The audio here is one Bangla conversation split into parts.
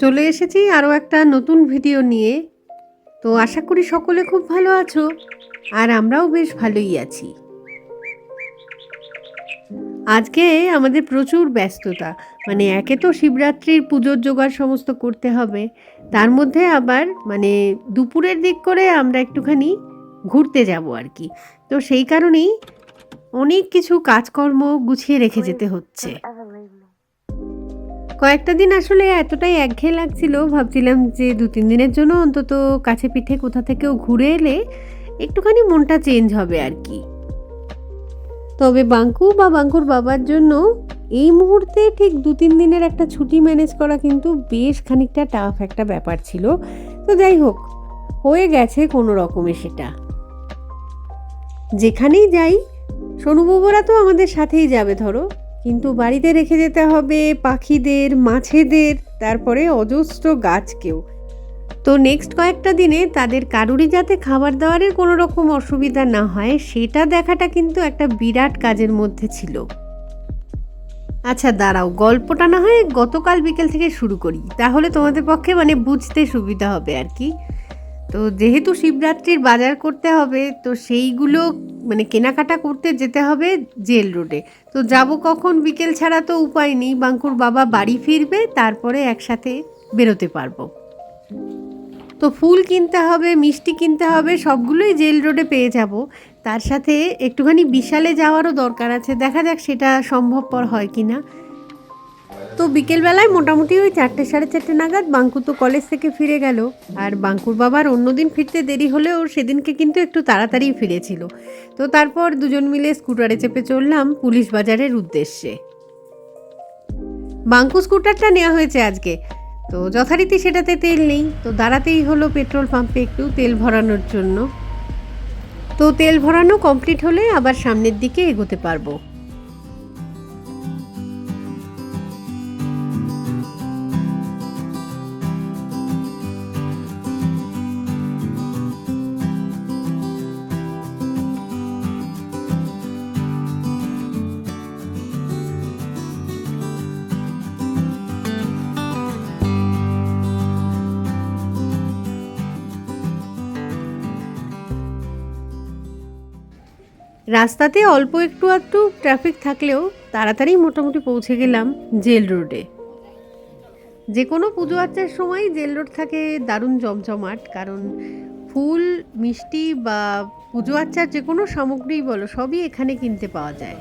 চলে এসেছি আরও একটা নতুন ভিডিও নিয়ে। তো আশা করি সকলে খুব ভালো আছো, আর আমরাও বেশ ভালোই আছি। আজকে আমাদের প্রচুর ব্যস্ততা মানে একে তো শিবরাত্রির পুজোর জোগাড় সমস্ত করতে হবে, তার মধ্যে আবার মানে দুপুরের দিক করে আমরা একটুখানি ঘুরতে যাব আর কি। তো সেই কারণেই অনেক কিছু কাজকর্ম গুছিয়ে রেখে যেতে হচ্ছে। কয়েকটা দিন আসলে এতটাই একঘেয়ে লাগছিল, ভাবছিলাম যে দু তিন দিনের জন্য অন্তত কাছে পিঠে কোথা থেকেও ঘুরে এলে একটুখানি মনটা চেঞ্জ হবে আর কি। তবে বাঙ্কু বা বাঙ্কুর বাবার জন্য এই মুহূর্তে ঠিক দু তিন দিনের একটা ছুটি ম্যানেজ করা কিন্তু বেশ খানিকটা টাফ একটা ব্যাপার ছিল। তো যাই হোক, হয়ে গেছে কোনো রকমে সেটা। যেখানেই যাই, সোনুবাবুরা তো আমাদের সাথেই যাবে ধরো। কিন্তু বাড়িতে রেখে যেতে হবে পাখিদের, মাছেদের, তারপরে অজস্র গাছকেও। তো নেক্সট কয়েকটা দিনে তাদের কারুরই যাতে খাবার দাবারের কোনো রকম অসুবিধা না হয়, সেটা দেখাটা কিন্তু একটা বিরাট কাজের মধ্যে ছিল। আচ্ছা দাঁড়াও, গল্পটা না হয় গতকাল বিকেল থেকে শুরু করি। তাহলে তোমাদের পক্ষে মানে বুঝতে সুবিধা হবে আর কি। তো যেহেতু শিবরাত্রির বাজার করতে হবে, তো সেইগুলো মানে কেনাকাটা করতে যেতে হবে জেল রোডে। তো যাব কখন? বিকেল ছাড়া তো উপায় নেই। বাঙ্কুর বাবা বাড়ি ফিরবে, তারপরে একসাথে বেরোতে পারব। তো ফুল কিনতে হবে, মিষ্টি কিনতে হবে, সবগুলোই জেল রোডে পেয়ে যাব। তার সাথে একটুখানি বিশালে যাওয়ারও দরকার আছে। দেখা যাক সেটা সম্ভবপর হয় কি না তো বিকেলবেলায় মোটামুটি ওই চারটে, সাড়ে চারটে নাগাদ বাঙ্কু তো কলেজ থেকে ফিরে গেল। আর বাঙ্কুর বাবার অন্যদিন ফিরতে দেরি হলেও সেদিনকে কিন্তু একটু তাড়াতাড়ি ফিরেছিল। তো তারপর দুজন মিলে স্কুটারে চেপে চললাম পুলিশ বাজারের উদ্দেশ্যে। বাঙ্কু স্কুটারটা নেওয়া হয়েছে আজকে। তো যথারীতি সেটাতে তেল নেই। তো দাঁড়াতেই হলো পেট্রোল পাম্পে একটু তেল ভরানোর জন্য। তো তেল ভরানো কমপ্লিট হলে আবার সামনের দিকে এগোতে পারব। রাস্তাতে অল্প একটু একটু ট্রাফিক থাকলেও তাড়াতাড়ি মোটামুটি পৌঁছে গেলাম জেল রোডে। যে কোনো পুজো আচ্চার সময় জেল রোড থাকে দারুণ জমজমাট কারণ ফুল মিষ্টি বা পুজো আচ্চার যে কোনো সামগ্রী বলো সবই এখানে কিনতে পাওয়া যায়।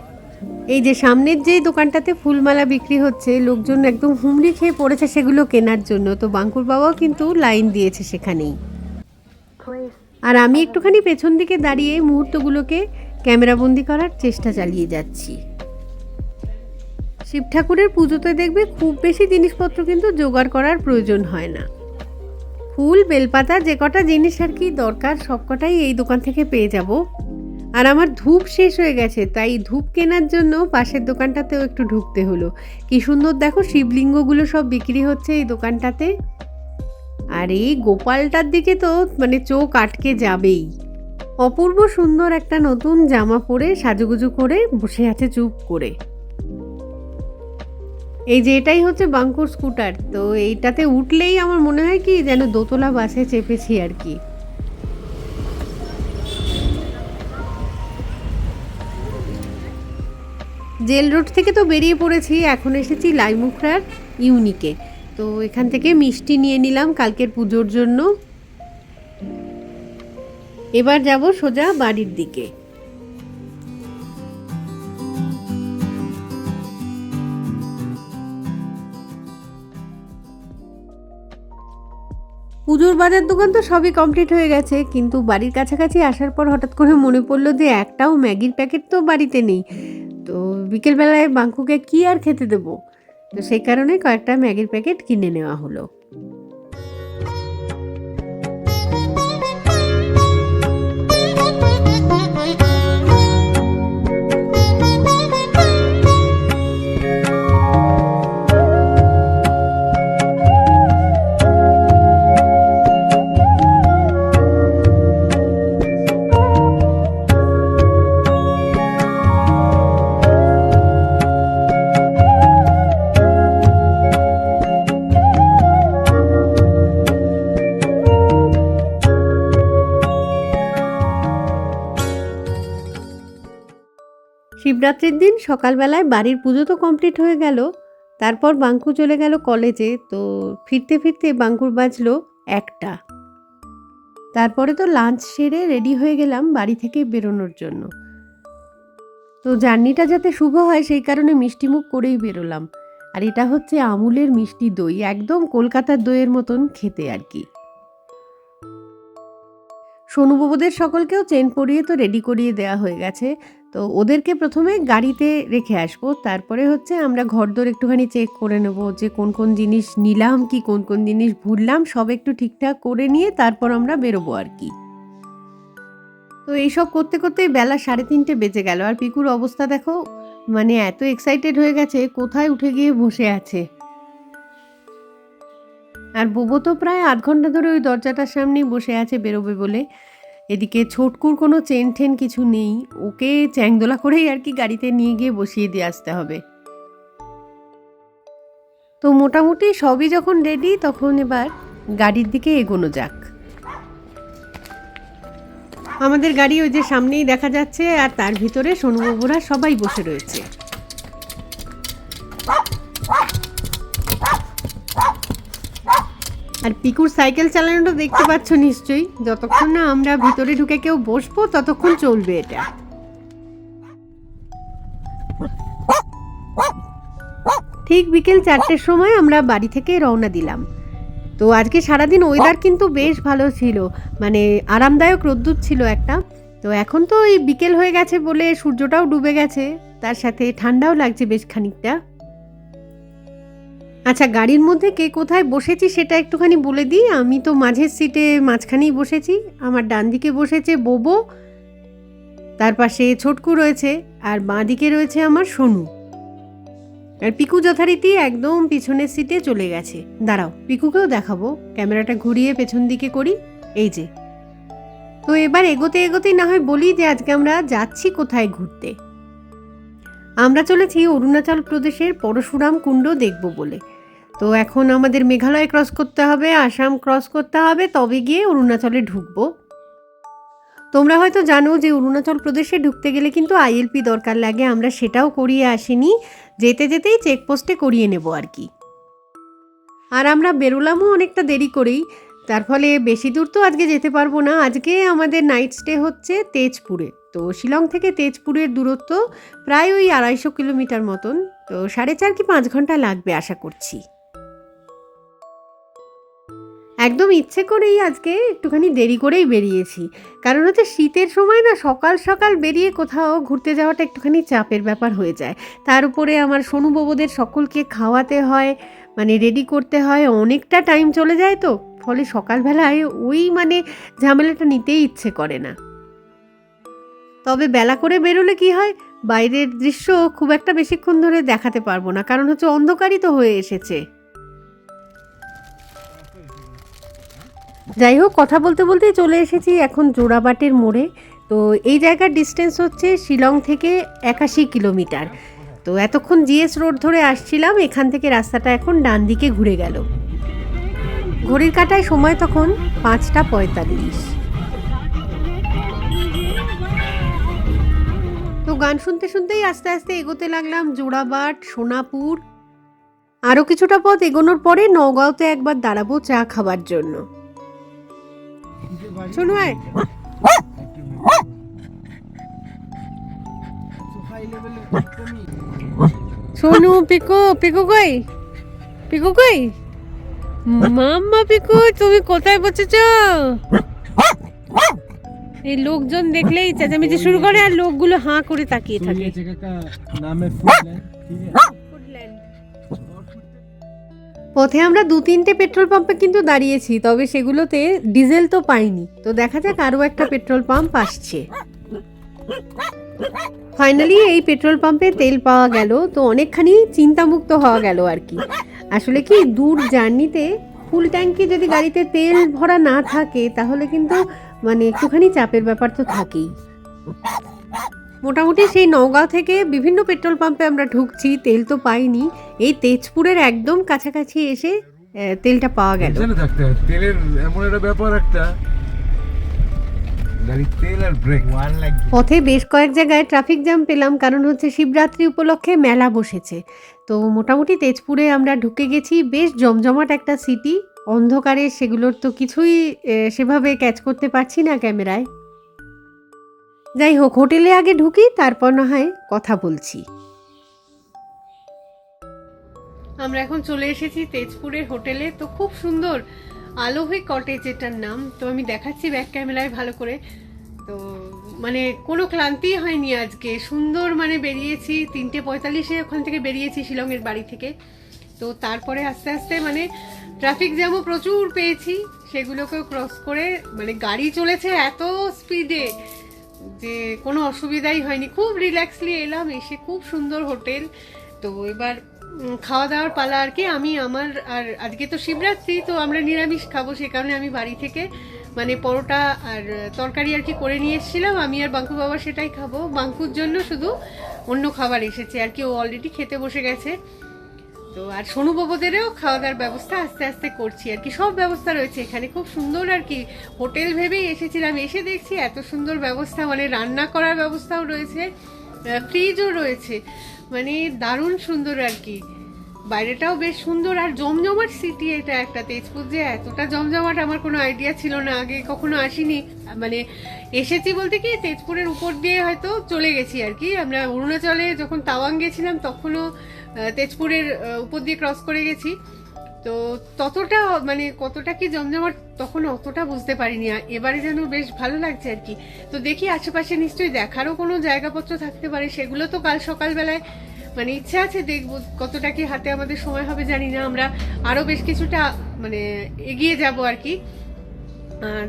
এই যে সামনের যে দোকানটাতে ফুলমালা বিক্রি হচ্ছে লোকজন একদম হুমড়ি খেয়ে পড়েছে সেগুলো কেনার জন্য তো বাঙ্কুর বাবাও কিন্তু লাইন দিয়েছে সেখানেই। আর আমি একটুখানি পেছন দিকে দাঁড়িয়ে মুহূর্তগুলোকে ক্যামেরাবন্দি করার চেষ্টা চালিয়ে যাচ্ছি। শিব ঠাকুরের পুজোতে দেখবে খুব বেশি জিনিসপত্র কিন্তু জোগাড় করার প্রয়োজন হয় না। ফুল, বেলপাতা, যে কটা জিনিস আর কি দরকার সব কটাই এই দোকান থেকে পেয়ে যাব। আর আমার ধূপ শেষ হয়ে গেছে, তাই ধূপ কেনার জন্য পাশের দোকানটাতেও একটু ঢুকতে হলো। কি সুন্দর দেখো শিবলিঙ্গগুলো সব বিক্রি হচ্ছে এই দোকানটাতে। আর এই গোপালটার দিকে তো মানে চোখ আটকে যাবেই। অপূর্ব সুন্দর একটা নতুন জামা পরে সাজুগুজু করে বসে আছে চুপ করে। এই যে এটাই হচ্ছে বাঙ্কুর স্কুটার, তো এইটাতে উঠলেই আমার মনে হয় কি যেন দোতলা বাসে চেপেছি আর কি। জেল রোড থেকে তো বেরিয়ে পড়েছি, এখন এসেছি লাইমুখরার ইউনিকে। তো এখান থেকে মিষ্টি নিয়ে নিলাম কালকের পুজোর জন্য। এবার যাব সোজা বাড়ির দিকে। পুজোর বাজার দোকান তো সবই কমপ্লিট হয়ে গেছে, কিন্তু বাড়ির কাছাকাছি আসার পর হঠাৎ করে মনে পড়ল যে একটাও ম্যাগির প্যাকেট তো বাড়িতে নেই। তো বিকেলবেলায় বাঙ্কুকে কি আর খেতে দেবো? তো সেই কারণে কয়েকটা ম্যাগির প্যাকেট কিনে নেওয়া হলো। my শিবরাত্রির দিন সকালবেলায় বাড়ির পুজো তো কমপ্লিট হয়ে গেল। তারপর বাঙ্কু চলে গেল কলেজে, তো ফিরতে ফিরতে বাঙ্কুর বাজলো একটা। তারপরে তো লাঞ্চ সেরে রেডি হয়ে গেলাম বাড়ি থেকে বেরোনোর জন্য। তো জার্নিটা যাতে শুভ হয় সেই কারণে মিষ্টিমুখ করেই বেরোলাম। আর এটা হচ্ছে আমুলের মিষ্টি দই, একদম কলকাতার দইয়ের মতন খেতে আর কি। সোনুবাবুদের সকলকেও চেন পরিয়ে তো রেডি করিয়ে দেওয়া হয়ে গেছে। তো ওদেরকে প্রথমে গাড়িতে রেখে আসব। তারপরে হচ্ছে আমরা ঘরদোর একটুখানি চেক করে নেব যে কোন কোন জিনিস নিলাম কি, কোন কোন জিনিস ভুললাম, সব একটু ঠিকঠাক করে নিয়ে তারপর আমরা বেরোবো আর কি। তো এইসব করতে করতে বেলা সাড়ে তিনটে বেজে গেল। আর পিকুর অবস্থা দেখো মানে এত এক্সাইটেড হয়ে গেছে, কোথায় উঠে গিয়ে বসে আছে? আর বোবো তো প্রায় আধ ঘণ্টা ধরে ওই দরজাটার সামনেই বসে আছে বেরোবে বলে। এদিকে ছোটকুর কোনো চেন টেন কিছু নেই, ওকে চ্যাংদোলা করেই আর কি গাড়িতে নিয়ে গিয়ে বসিয়ে দিয়ে আসতে হবে। তো মোটামুটি সবই যখন রেডি তখন এবার গাড়ির দিকে এগোনো যাক। আমাদের গাড়ি ওই যে সামনেই দেখা যাচ্ছে, আর তার ভিতরে সোনুবাবুরা সবাই বসে রয়েছে। আর পিকুর সাইকেল চালানোটা দেখতে পাচ্ছ নিশ্চয়ই। যতক্ষণ না আমরা ভিতরে ঢুকে কেউ বসবো, ততক্ষণ চলবে এটা। ঠিক বিকেল চারটের সময় আমরা বাড়ি থেকে রওনা দিলাম। তো আজকে সারাদিন ওয়েদার কিন্তু বেশ ভালো ছিল। মানে আরামদায়ক রোদ্দুর ছিল একটা। তো এখন তো এই বিকেল হয়ে গেছে বলে সূর্যটাও ডুবে গেছে। তার সাথে ঠান্ডাও লাগছে বেশ খানিকটা। আচ্ছা গাড়ির মধ্যে কে কোথায় বসেছি সেটা একটুখানি বলে দিই। আমি তো মাঝের সিটে মাঝখানেই বসেছি। আমার ডান দিকে বসেছে বোবো। তার পাশে ছোটকু রয়েছে আর বাঁ দিকে রয়েছে আমার সোনু। আর পিকু যথারীতি একদম পিছনের সিটে চলে গেছে। দাঁড়াও, পিকুকেও দেখাবো। ক্যামেরাটা ঘুরিয়ে পেছন দিকে করি। এই যে। তো এবার এগোতে এগোতেই না হয় বলি যে আজকে আমরা যাচ্ছি কোথায় ঘুরতে। আমরা চলেছি অরুণাচল প্রদেশের পরশুরাম কুণ্ড দেখব বলে। তো এখন আমাদের মেঘালয় ক্রস করতে হবে, আসাম ক্রস করতে হবে, তবে গিয়ে অরুণাচলে ঢুকবো। তোমরা হয়তো জানো যে অরুণাচল প্রদেশে ঢুকতে গেলে কিন্তু আইএলপি দরকার লাগে, আমরা সেটাও করিয়ে আসিনি, যেতে যেতেই চেকপোস্টে করিয়ে নেব আর কি। আর আমরা বেরোলামও অনেকটা দেরি করেই, তার ফলে বেশি দূর তো আজকে যেতে পারব না। আজকে আমাদের নাইট স্টে হচ্ছে তেজপুরে, তো শিলং থেকে তেজপুরের দূরত্ব প্রায় ওই আড়াইশো কিলোমিটার মতন, তো সাড়ে চার কি পাঁচ ঘণ্টা লাগবে আশা করছি। একদম ইচ্ছে করেই আজকে একটুখানি দেরি করেই বেরিয়েছি। কারণ হচ্ছে শীতের সময় না সকাল সকাল বেরিয়ে কোথাও ঘুরতে যাওয়াটা একটুখানি চাপের ব্যাপার হয়ে যায়। তার উপরে আমার সোনু সোনুবাবুদের সকলকে খাওয়াতে হয় মানে রেডি করতে হয়, অনেকটা টাইম চলে যায় তো। ফলে সকালবেলায় ওই মানে ঝামেলাটা নিতেই ইচ্ছে করে না। তবে বেলা করে বেরোলে কি হয়, বাইরের দৃশ্য খুব একটা বেশিক্ষণ ধরে দেখাতে পারব না। কারণ হচ্ছে অন্ধকারই তো হয়ে এসেছে। যাই হোক, কথা বলতে বলতেই চলে এসেছি এখন জোড়াবাটের মোড়ে। তো এই জায়গার ডিস্টেন্স হচ্ছে শিলং থেকে একাশি কিলোমিটার। তো এতক্ষণ জিএস রোড ধরে আসছিলাম, এখান থেকে রাস্তাটা এখন ডান দিকে ঘুরে গেল। ঘড়ির কাটায় সময় তখন পাঁচটা পঁয়তাল্লিশ। তো গান শুনতে শুনতেই আস্তে আস্তে এগোতে লাগলাম জোড়াবাট, সোনাপুর। আরও কিছুটা পথ এগোনোর পরে নওগাঁওতে একবার দাঁড়াবো চা খাবার জন্য। শোনো সোনু, পিকু পিকু কই? পিকু কই? মাম্মা, পিকু, তুমি কোথায় বসেছ? এই লোকজন দেখলেই চেঁচামেচি শুরু করে আর লোকগুলো হাঁ করে তাকিয়ে থাকে। ये পথে আমরা দু তিনটে পেট্রোল পাম্পে কিন্তু দাঁড়িয়েছি, তবে সেগুলোতে ডিজেল তো পাইনি। তো দেখা যাক আরও একটা পেট্রোল পাম্প আসছে। ফাইনালি এই পেট্রোল পাম্পে তেল পাওয়া গেল, তো অনেকখানি চিন্তামুক্ত হওয়া গেল আর কি। আসলে কি, দূর জার্নিতে ফুল ট্যাঙ্কি যদি গাড়িতে তেল ভরা না থাকে, তাহলে কিন্তু মানে একটুখানি চাপের ব্যাপার তো থাকেই। মোটামুটি সেই নওগাঁ থেকে বিভিন্ন পেট্রোল পাম্পে আমরা ঢুকছি তেল তো পাইনি। এই তেজপুরের একদম কাছাকাছি এসে তেলটা পাওয়া গেল। থাকতে হয়। তেলের এমন একটা ব্যাপার একটা গাড়ির তেল আর ব্রেক ওয়ান লাগবে পথে বেশ কয়েক জায়গায় ট্রাফিক জ্যাম পেলাম কারণ হচ্ছে শিবরাত্রি উপলক্ষে মেলা বসেছে। তো মোটামুটি তেজপুরে আমরা ঢুকে গেছি বেশ জমজমাট একটা সিটি অন্ধকারে সেগুলোর তো কিছুই সেভাবে ক্যাচ করতে পারছি না ক্যামেরায়। যাই হোক হোটেলে আগে ঢুকি, তারপর না হয় কথা বলছি। আমরা এখন চলে এসেছি তেজপুরের হোটেলে। তো খুব সুন্দর আলোহী কটেজ এটার নাম। তো আমি দেখাচ্ছি ব্যাক ক্যামেরায় ভালো করে। তো মানে কোনো ক্লান্তি হয়নি আজকে। সুন্দর মানে বেরিয়েছি, তিনটে পঁয়তাল্লিশে ওখান থেকে বেরিয়েছি শিলংয়ের বাড়ি থেকে। তো তারপরে আস্তে আস্তে মানে ট্রাফিক জ্যামও প্রচুর পেয়েছি। সেগুলোকেও ক্রস করে মানে গাড়ি চলেছে এত স্পিডে। যে কোনো অসুবিধাই হয়নি। খুব রিল্যাক্সলি এলাম, এসে খুব সুন্দর হোটেল। তো এবার খাওয়া দাওয়ার পালা আর কি, আমি আমার, আর আজকে তো শিবরাত্রি, তো আমরা নিরামিষ খাব, সে কারণে আমি বাড়ি থেকে মানে পরোটা আর তরকারি আর কি করে নিয়ে এসেছিলাম। আমি আর বাঙ্কু বাবা সেটাই খাব। বাঙ্কুর জন্য শুধু অন্য খাবার এসেছে। আর কি, ও অলরেডি খেতে বসে গেছে। তো আর সোনু বাবুদেরও খাওয়া দাওয়ার ব্যবস্থা আস্তে আস্তে করছি আর কি। সব ব্যবস্থা রয়েছে এখানে। খুব সুন্দর আর কি। হোটেল ভেবেই এসেছিলাম। এসে দেখছি এত সুন্দর ব্যবস্থা মানে রান্না করার ব্যবস্থাও রয়েছে ফ্রিজও রয়েছে। মানে দারুণ সুন্দর আর কি। বাইরেটাও বেশ সুন্দর। আর জমজমাট সিটি এটা একটা। তেজপুর যে এতটা জমজমাট আমার কোনো আইডিয়া ছিল না। আগে কখনো আসিনি। মানে এসেছি বলতে কি, তেজপুরের উপর দিয়ে হয়তো চলে গেছি আর কি। আমরা অরুণাচলে যখন তাওয়াং গেছিলাম, তখনও তেজপুরের উপর দিয়ে ক্রস করে গেছি। তো ততটা মানে কতটা কি জমজমাট তখন অতটা বুঝতে পারিনি। এবারে যেন বেশ ভালো লাগছে আর কি। তো দেখি আশেপাশে নিশ্চয়ই দেখারও কোনো জায়গাপত্র থাকতে পারে। সেগুলো তো কাল সকালবেলায় মানে ইচ্ছা আছে দেখব কতটা কি হাতে আমাদের সময় হবে, জানি না। আমরা আরও বেশ কিছুটা মানে এগিয়ে যাব আর কি।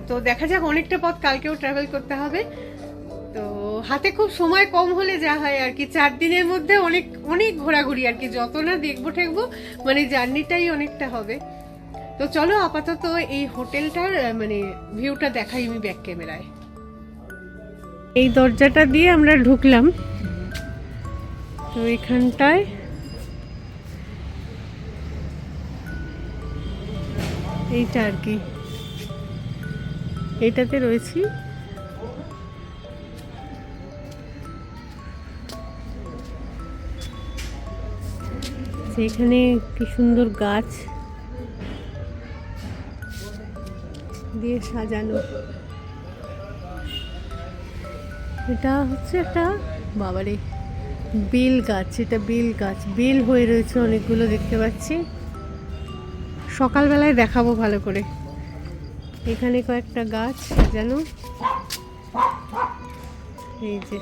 তো দেখা যাক, অনেকটা পথ কালকেও ট্রাভেল করতে হবে। হাতে খুব সময় কম হলে যা হয় আর কি। চার দিনের মধ্যে অনেক অনেক ঘোরাঘুরি আর কি। যত না দেখব ঠেকবো মানে জার্নিটাই অনেকটা হবে। তো চলো আপাতত এই হোটেলটার মানে ভিউটা দেখাই আমি ব্যাক ক্যামেরায়। এই দরজাটা দিয়ে আমরা ঢুকলাম। তো এখানটায় এইটা আর কি। এইটাতে রয়েছি। সেখানে কি সুন্দর গাছ দিয়ে সাজানো। এটা হচ্ছে একটা, বাবারে, বেল গাছ, এটা বেল গাছ। বেল হয়ে রয়েছে অনেকগুলো, দেখতে পাচ্ছি। সকালবেলায় দেখাবো ভালো করে। এখানে কয়েকটা গাছ সাজানো। এই যে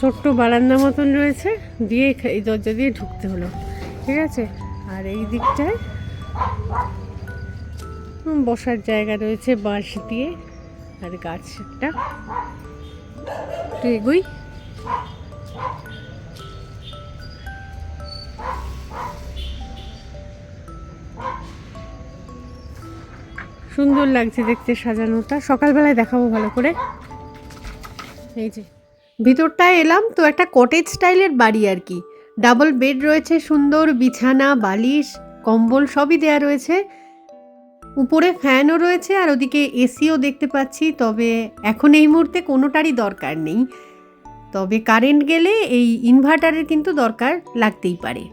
ছোট্ট বারান্দা মতন রয়েছে, দিয়ে এই দরজা দিয়ে ঢুকতে হলো, ঠিক আছে? আর এই দিকটায় বসার জায়গা রয়েছে বাঁশ দিয়ে, আর গাছ একটা একটু এগোই। সুন্দর লাগছে দেখতে সাজানোটা। সকালবেলায় দেখাবো ভালো করে। এই যে। ভিতরটায় এলাম তো একটা কটেজ স্টাইলের বাড়ি আর কি। ডাবল বেড রয়েছে, সুন্দর বিছানা, বালিশ, কম্বল সবই দেয়া রয়েছে। উপরে ফ্যানও রয়েছে আর ওদিকে এসিও দেখতে পাচ্ছি, তবে এখন এই মুহূর্তে কোনোটারই দরকার নেই। তবে কারেন্ট গেলে এই ইনভার্টারের কিন্তু দরকার লাগতেই পারে।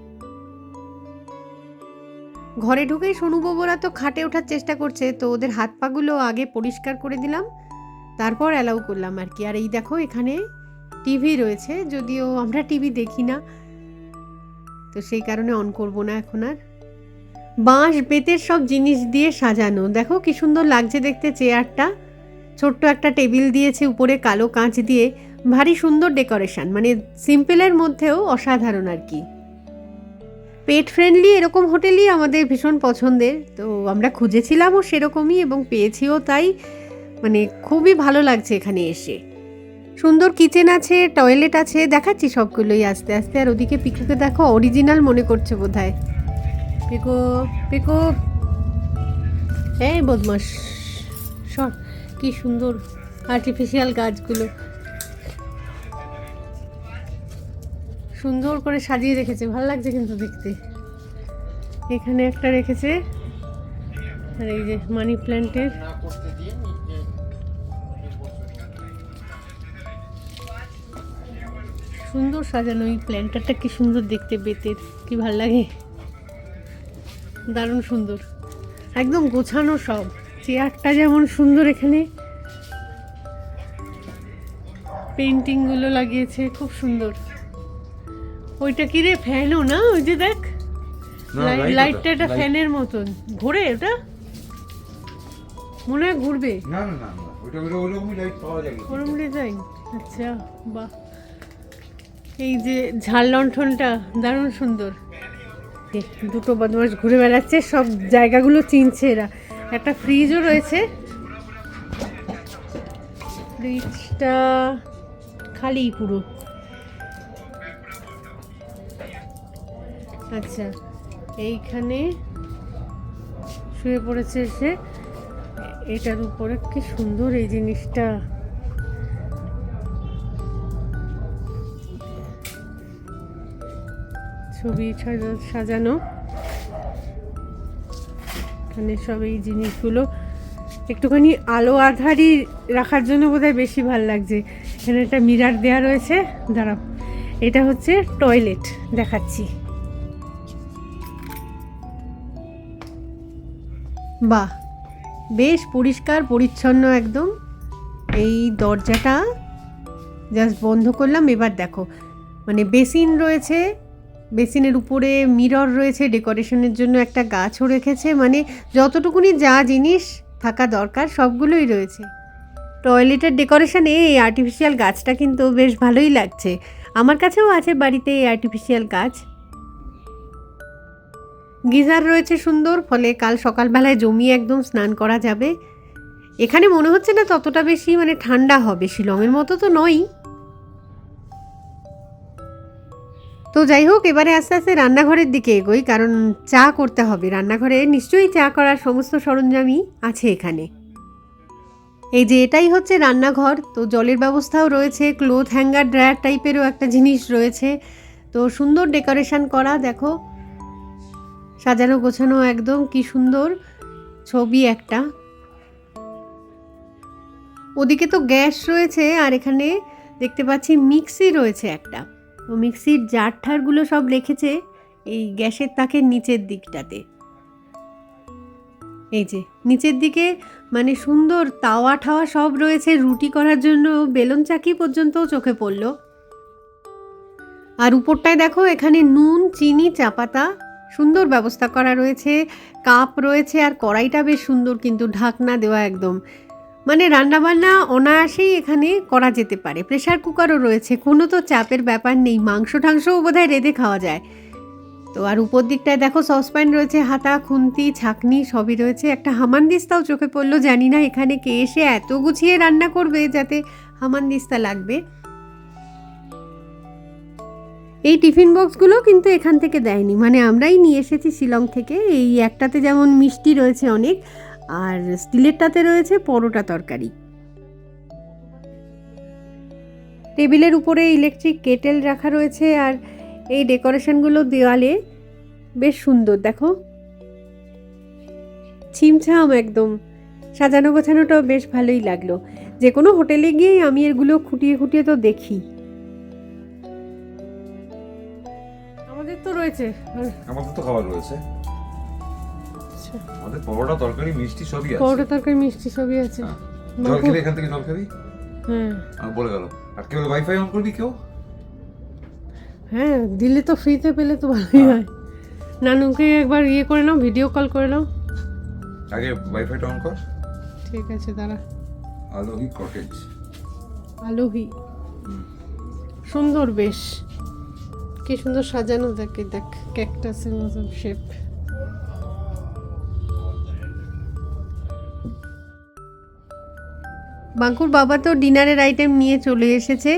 ঘরে ঢুকেই সোনু বাবুরা তো খাটে ওঠার চেষ্টা করছে, তো ওদের হাত পাগুলো আগে পরিষ্কার করে দিলাম, তারপর অ্যালাউ করলাম আর কি। আর এই দেখো এখানে টিভি রয়েছে, যদিও আমরা টিভি দেখি না। তো সেই কারণে অন করব না এখন আর। বাঁশ, বেতের সব জিনিস দিয়ে সাজানো। দেখো কি সুন্দর লাগছে দেখতে চেয়ারটা। ছোট্ট একটা টেবিল দিয়েছে উপরে কালো কাঁচ দিয়ে। ভারী সুন্দর ডেকোরেশন মানে সিম্পলের মধ্যেও অসাধারণ আর কি। পেট ফ্রেন্ডলি এরকম হোটেলই আমাদের ভীষণ পছন্দের। তো আমরা খুঁজেছিলামও সেরকমই এবং পেয়েছিও তাই। মানে খুবই ভালো লাগছে এখানে এসে। সুন্দর কিচেন আছে টয়লেট আছে, দেখাচ্ছি সবগুলোই আস্তে আস্তে। আর ওদিকে পিকুকে দেখো অরিজিনাল মনে করছে বোধহয়। পিকু পিকু। এই বদমাস সর কি সুন্দর আর্টিফিশিয়াল গাছগুলো। সুন্দর করে সাজিয়ে রেখেছে, ভালো লাগছে কিন্তু দেখতে। এখানে একটা রেখেছে। আর এই যে মানি প্ল্যান্টের সুন্দর সাজানো এই প্ল্যান্টারটা কি সুন্দর দেখতে বেতের কি ভালো লাগে? দারুণ সুন্দর। একদম গোছানো সব। চেয়ারটা যেমন সুন্দর এখানে। পেন্টিংগুলো লাগিয়েছে খুব সুন্দর। ওইটা কি রে ফ্যানও না? ওই যে দেখ। লাইটটা একটা ফ্যানের মতন। ঘোরে ওটা? মনে হয় ঘুরবে। না না না ওটা ওরকমই লাইট পাওয়া যাবে ওরম ডিজাইন আচ্ছা বাহ। এই যে ঝাল লণ্ঠনটা, দারুণ সুন্দর। দুটো বদমাস ঘুরে বেড়াচ্ছে, সব জায়গাগুলো চিনছে এরা। একটা ফ্রিজও রয়েছে। ফ্রিজটা খালি পুরো। আচ্ছা এইখানে শুয়ে পড়েছে এসে এটার উপরে কি সুন্দর এই জিনিসটা। ছবি সাজা- সাজানো। এখানে সব এই জিনিসগুলো। একটুখানি আলো আধারি রাখার জন্য বোধহয় বেশি ভালো লাগছে। এখানে একটা মিরার দেয়া রয়েছে। দাঁড়াও। এটা হচ্ছে টয়লেট। দেখাচ্ছি। বাহ! বেশ পরিষ্কার, পরিচ্ছন্ন একদম। এই দরজাটা জাস্ট বন্ধ করলাম। এবার দেখো। মানে বেসিন রয়েছে। বেসিনের উপরে মিরর রয়েছে, ডেকোরেশনের জন্য একটা গাছও রেখেছে মানে যতটুকুনি যা জিনিস থাকা দরকার সবগুলোই রয়েছে। টয়লেটের ডেকোরেশনে এই আর্টিফিশিয়াল গাছটা কিন্তু বেশ ভালোই লাগছে। আমার কাছেও আছে বাড়িতে এই আর্টিফিশিয়াল গাছ। গিজার রয়েছে সুন্দর, ফলে কাল সকালবেলায় জমিয়ে একদম স্নান করা যাবে। এখানে মনে হচ্ছে না ততটা বেশি মানে ঠান্ডা হবে, শিলংয়ের মতো তো নয় তো যাই হোক, এবারে আস্তে আস্তে রান্নাঘরের দিকে এগোই, কারণ চা করতে হবে। রান্নাঘরে নিশ্চয়ই চা করার সমস্ত সরঞ্জামই আছে এখানে। এই যে এটাই হচ্ছে রান্নাঘর, তো জলের ব্যবস্থাও রয়েছে, ক্লোথ হ্যাঙ্গার, ড্রায়ার টাইপেরও একটা জিনিস রয়েছে। তো সুন্দর ডেকোরেশন করা, দেখো। সাজানো গোছানো একদম, কি সুন্দর ছবি একটা। ওদিকে তো গ্যাস রয়েছে, আর এখানে দেখতে পাচ্ছি মিক্সি রয়েছে একটা। তো মিক্সির জার ঠারগুলো সব রেখেছে এই গ্যাসের তাকের নিচের দিকটাতে। এই যে, নিচের দিকে মানে সুন্দর তাওয়া ঠাওয়া সব রয়েছে, রুটি করার জন্য বেলুন চাকি পর্যন্তও চোখে পড়ল। আর উপরটায় দেখো, এখানে নুন, চিনি, চা পাতা সুন্দর ব্যবস্থা করা রয়েছে, কাপ রয়েছে, আর কড়াইটা বেশ সুন্দর কিন্তু ঢাকনা দেওয়া একদম মানে রান্নাবান্না অনায়াসেই এখানে করা যেতে পারে। প্রেশার কুকারও রয়েছে। কোনো তো চাপের ব্যাপার নেই। মাংস টাংসও বোধহয় রেঁধে খাওয়া যায়। তো আর উপর দিকটায় দেখো সসপ্যান রয়েছে, হাতা, খুন্তি, ছাকনি সবই রয়েছে। একটা হামানদিস্তাও চোখে পড়ল। জানি না এখানে কে এসে এত গুছিয়ে রান্না করবে যাতে হামানদিস্তা লাগবে। এই টিফিন বক্সগুলো কিন্তু এখান থেকে দেয়নি। মানে আমরাই নিয়ে এসেছি শিলং থেকে। এই একটাতে যেমন মিষ্টি রয়েছে অনেক আর স্টিলেরটাতে রয়েছে পরোটা তরকারি। টেবিলের উপরে ইলেকট্রিক কেটেল রাখা রয়েছে আর এই ডেকোরেশনগুলো দেওয়ালে বেশ সুন্দর দেখো। ছিমছাম একদম। সাজানো গোছানোটাও বেশ ভালোই লাগল। যে কোনো হোটেলে গিয়েই আমি এগুলো খুঁটিয়ে খুঁটিয়ে তো দেখি। আমাদের তো রয়েছে। আমাদের তো খাবার রয়েছে। আমাদের পরোটা তরকারি মিষ্টি সবই আছে। পরোটা তরকারি মিষ্টি সবই আছে। হ্যাঁ। জল খেলে এখান থেকে জল খাবি? হ্যাঁ। বলে গেল আর কেউ ওয়াইফাই অন করবি কেউ? হ্যাঁ দিলে তো ফ্রিতে পেলে তো ভালোই হয়। নানুকে একবার ইয়ে করে নাও ভিডিও কল করে নাও। আগে ওয়াইফাইটা অন কর। ঠিক আছে দাঁড়া। আলোহি কটেজ আলোহি। সুন্দর বেশ। কি সুন্দর সাজানো দেখে দেখ ক্যাকটাসের মতন শেপ বাঙ্কুর বাবা তো ডিনারের আইটেম নিয়ে চলে এসেছে।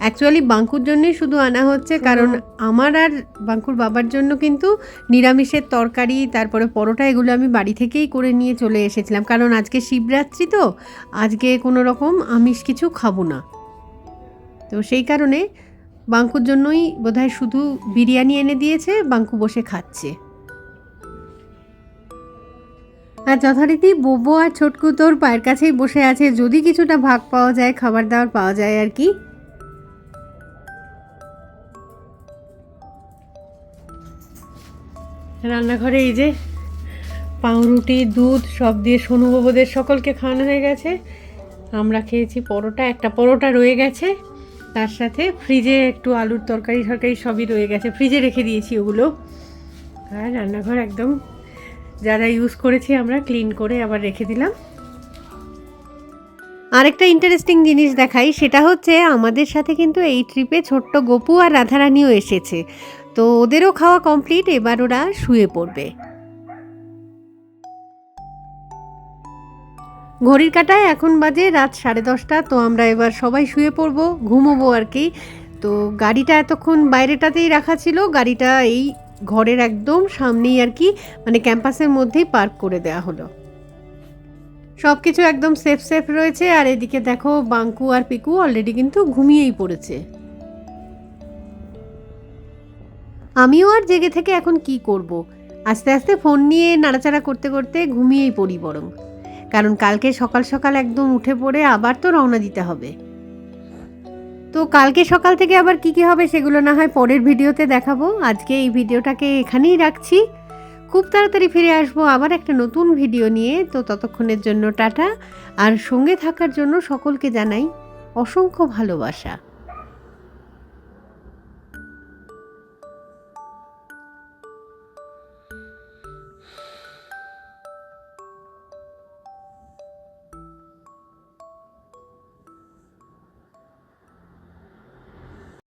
অ্যাকচুয়ালি বাঙ্কুর জন্যই শুধু আনা হচ্ছে কারণ আমার আর বাঙ্কুর বাবার জন্য কিন্তু নিরামিষের তরকারি তারপরে পরোটা এগুলো আমি বাড়ি থেকেই করে নিয়ে চলে এসেছিলাম। কারণ আজকে শিবরাত্রি তো আজকে কোনো রকম আমিষ কিছু খাব না। তো সেই কারণে বাঙ্কুর জন্যই বোধহয় শুধু বিরিয়ানি এনে দিয়েছে বাঙ্কু বসে খাচ্ছে। আর যথারীতি বোবো আর ছোটকু তোর পায়ের কাছেই বসে আছে। যদি কিছুটা ভাগ পাওয়া যায়, খাবার দাবার পাওয়া যায় আর কি। রান্নাঘরে এই যে পাউরুটি, দুধ সব দিয়ে সোনু বাবুদের সকলকে খাওয়ানো হয়ে গেছে। আমরা খেয়েছি পরোটা, একটা পরোটা রয়ে গেছে। তার সাথে ফ্রিজে একটু আলুর তরকারি টরকারি সবই রয়ে গেছে। ফ্রিজে রেখে দিয়েছি ওগুলো। আর রান্নাঘর একদম যারা ইউজ করেছি, আমরা ক্লিন করে আবার রেখে দিলাম। আরেকটা ইন্টারেস্টিং জিনিস দেখাই, সেটা হচ্ছে আমাদের সাথে কিন্তু এই ট্রিপে ছোট্ট গপু আর রাধারানীও এসেছে। তো ওদেরও খাওয়া কমপ্লিট এবার ওরা শুয়ে পড়বে। ঘড়ির কাটায় এখন বাজে রাত সাড়ে দশটা, তো আমরা এবার সবাই শুয়ে পড়ব, ঘুমোবো আর কি। তো গাড়িটা এতক্ষণ বাইরেটাতেই রাখা ছিল, গাড়িটা এই ঘরের একদম সামনেই আর কি মানে ক্যাম্পাসের মধ্যেই পার্ক করে দেওয়া হলো। সব কিছু একদম সেফ সেফ রয়েছে, আর এদিকে দেখো বাঙ্কু আর পিকু অলরেডি কিন্তু ঘুমিয়েই পড়েছে। আমিও আর জেগে থেকে এখন কি করব? আস্তে আস্তে ফোন নিয়ে নাড়াচাড়া করতে করতে ঘুমিয়েই পড়ি বরং। কারণ কালকে সকাল সকাল একদম উঠে পড়ে আবার তো রওনা দিতে হবে। তো কালকে সকাল থেকে আবার কি কি হবে সেগুলো না হয় পরের ভিডিওতে দেখাবো। আজকে এই ভিডিওটাকে এখানেই রাখছি। খুব তাড়াতাড়ি ফিরে আসব আবার একটা নতুন ভিডিও নিয়ে। তো ততক্ষণের জন্য টাটা। আর সঙ্গে থাকার জন্য সকলকে জানাই অসংখ্য ভালোবাসা।